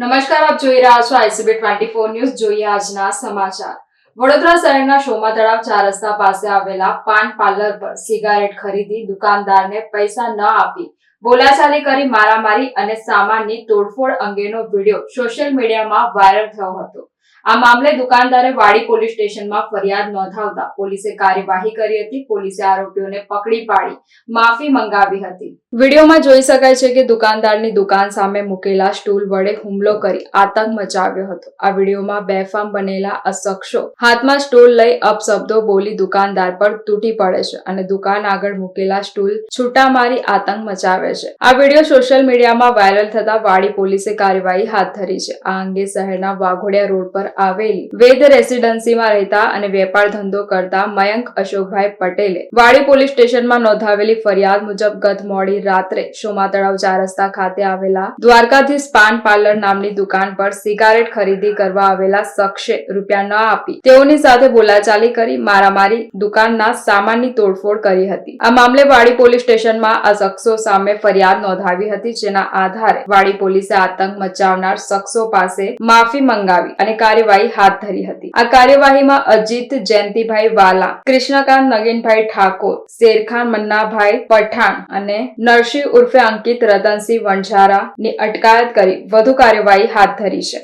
નમસ્કાર, આપ જોઈ રહ્યા છો આઈસીબી ટ્વેન્ટી ફોર ન્યૂઝ. જોઈએ આજના સમાચાર. વડોદરા શહેરના શોમા તળાવ ચાર રસ્તા પાસે આવેલા પાન પાર્લર પર સિગારેટ ખરીદી દુકાનદારને પૈસા ન આપી બોલાચાલી કરી મારામારી અને સામાનની તોડફોડ અંગેનો વીડિયો સોશિયલ મીડિયામાં વાયરલ થયો હતો. આ મામલે દુકાનદારે વાડી પોલીસ સ્ટેશનમાં ફરિયાદ નોંધાવતા પોલીસે કાર્યવાહી કરી હતી. પોલીસે આરોપીઓને પકડી પાડી, માફી મંગાવી હતી. વિડીયોમાં જોઈ શકાય છે કે દુકાનદારની દુકાન સામે મૂકેલા સ્ટૂલ વડે હુમલો કરી આતંક મચાવ્યો હતો. આ વિડીયોમાં બેફામ બનેલા અશખ્સો હાથમાં સ્ટૂલ લઈ અપશબ્દો બોલી દુકાનદાર પર તૂટી પડે છે અને દુકાન આગળ મૂકેલા સ્ટૂલ છૂટા મારી આતંક મચાવે છે. આ વીડિયો સોશિયલ મીડિયામાં વાયરલ થતા વાડી પોલીસે કાર્યવાહી હાથ ધરી છે. આ અંગે શહેરના વાઘોડિયા રોડ પર આવેલી. વેદ રેસિડેન્સીમાં રહેતા અને વેપાર ધંધો કરતા મયંક અશોકભાઈ પટેલે વાડી પોલીસ સ્ટેશનમાં નોંધાવેલી ફરિયાદ મુજબ ગત મોડી રાત્રે સોમા તળાવ ચાર રસ્તા ખાતે આવેલા દ્વારકાધીશ પાન પાર્લર નામની દુકાન પર સિગારેટ ખરીદી કરવા આવેલા શખ્સે રૂપિયા ન આપી. તેઓની સાથે બોલાચાલી કરી મારામારી દુકાનના સામાનની તોડફોડ કરી હતી. આ મામલે વાડી પોલીસ સ્ટેશનમાં આ શખ્સો સામે ફરિયાદ નોંધાવી હતી, જેના આધારે વાડી પોલીસે આતંક મચાવનાર શખ્સો પાસે માફી મંગાવી અને કાર્યવાહી હાથ ધરી હતી. આ કાર્યવાહીમાં અજીત, જયંતિભાઈ વાલા, કૃષ્ણકાંત, નગીનભાઈ ઠાકોર, શેરખાન, મન્નાભાઈ પઠાણ અને નરસિંહ ઉર્ફે અંકિત, રતનસિંહ વણઝારા ની અટકાયત કરી વધુ કાર્યવાહી હાથ ધરી છે.